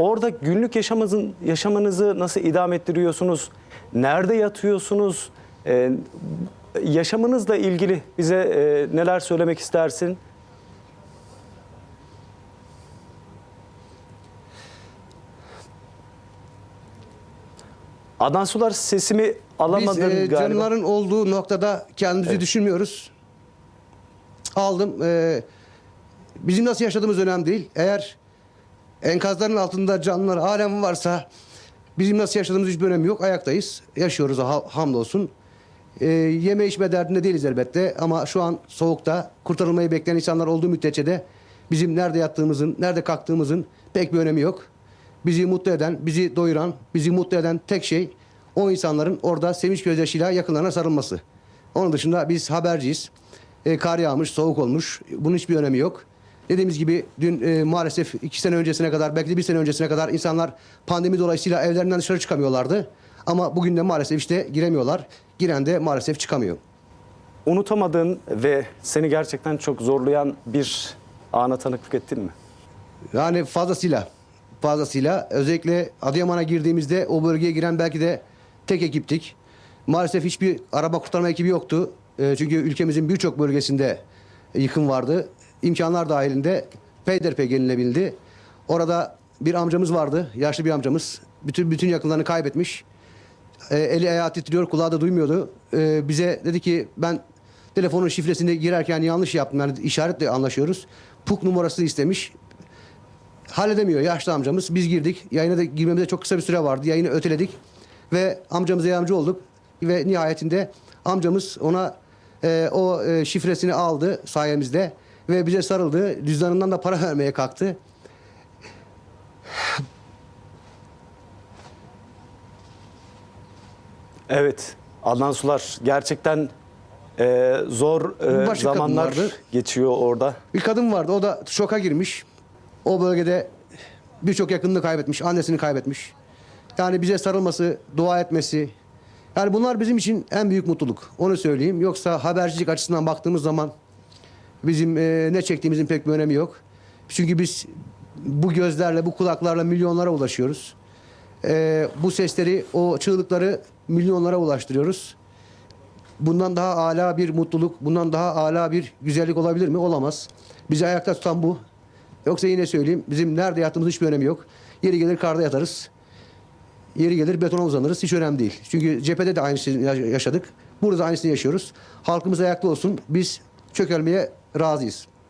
Orada günlük yaşamınızın yaşamınızı nasıl idame ettiriyorsunuz? Nerede yatıyorsunuz? Ee, yaşamınızla ilgili bize e, neler söylemek istersin? Adnan Sular sesimi Biz alamadın e, galiba. canlıların olduğu noktada kendimizi düşünmüyoruz. Aldım. e, bizim nasıl yaşadığımız önemli değil. Eğer enkazların altında canlılar alem varsa bizim nasıl yaşadığımız hiçbir önemi yok. Ayaktayız. Yaşıyoruz ha, hamdolsun. E, yeme içme derdinde değiliz elbette. Ama şu an soğukta kurtarılmayı bekleyen insanlar olduğu müddetçe de bizim nerede yattığımızın, nerede kalktığımızın pek bir önemi yok. Bizi mutlu eden, bizi doyuran, bizi mutlu eden tek şey o insanların orada sevinç gözyaşıyla yakınlarına sarılması. Onun dışında biz haberciyiz. E, kar yağmış, soğuk olmuş. Bunun hiçbir önemi yok. Dediğimiz gibi dün e, maalesef iki sene öncesine kadar, belki de bir sene öncesine kadar insanlar pandemi dolayısıyla evlerinden dışarı çıkamıyorlardı. Ama bugün de maalesef işte giremiyorlar. Giren de maalesef çıkamıyor. Unutamadığın ve seni gerçekten çok zorlayan bir ana tanıklık ettin mi? Yani fazlasıyla. Fazlasıyla. Özellikle Adıyaman'a girdiğimizde o bölgeye giren belki de tek ekiptik. Maalesef hiçbir araba kurtarma ekibi yoktu. E, çünkü ülkemizin birçok bölgesinde yıkım vardı. İmkanlar dahilinde peyderpey gelinebildi. Orada bir amcamız vardı. Yaşlı bir amcamız. Bütün bütün yakınlarını kaybetmiş. E, eli ayağı titriyor, kulağı da duymuyordu. E, bize dedi ki ben telefonun şifresini girerken yanlış yaptım. Yani işaretle anlaşıyoruz. PUK numarası istemiş. Halledemiyor yaşlı amcamız. Biz girdik. Yayına da girmemize çok kısa bir süre vardı. Yayını öteledik. Ve amcamıza yardımcı olduk. Ve nihayetinde amcamız ona e, o e, şifresini aldı sayemizde. Ve bize sarıldı. Cüzdanından da para vermeye kalktı. Evet. Adnan Sular gerçekten e, zor e, Başka kadın zamanlar vardı. geçiyor orada. Bir kadın vardı. O da şoka girmiş. O bölgede birçok yakınını kaybetmiş. Annesini kaybetmiş. Yani bize sarılması, dua etmesi. Yani bunlar bizim için en büyük mutluluk. Onu söyleyeyim. Yoksa habercilik açısından baktığımız zaman bizim e, ne çektiğimizin pek bir önemi yok. Çünkü biz bu gözlerle, bu kulaklarla milyonlara ulaşıyoruz. E, bu sesleri, o çığlıkları milyonlara ulaştırıyoruz. Bundan daha âlâ bir mutluluk, bundan daha âlâ bir güzellik olabilir mi? Olamaz. Bizi ayakta tutan bu. Yoksa yine söyleyeyim, bizim nerede yattığımız hiçbir önemi yok. Yeri gelir karda yatarız. Yeri gelir betona uzanırız. Hiç önemli değil. Çünkü cephede de aynısını ya- yaşadık. Burada da aynısını yaşıyoruz. Halkımız ayakta olsun. Biz çökelmeye razıyız.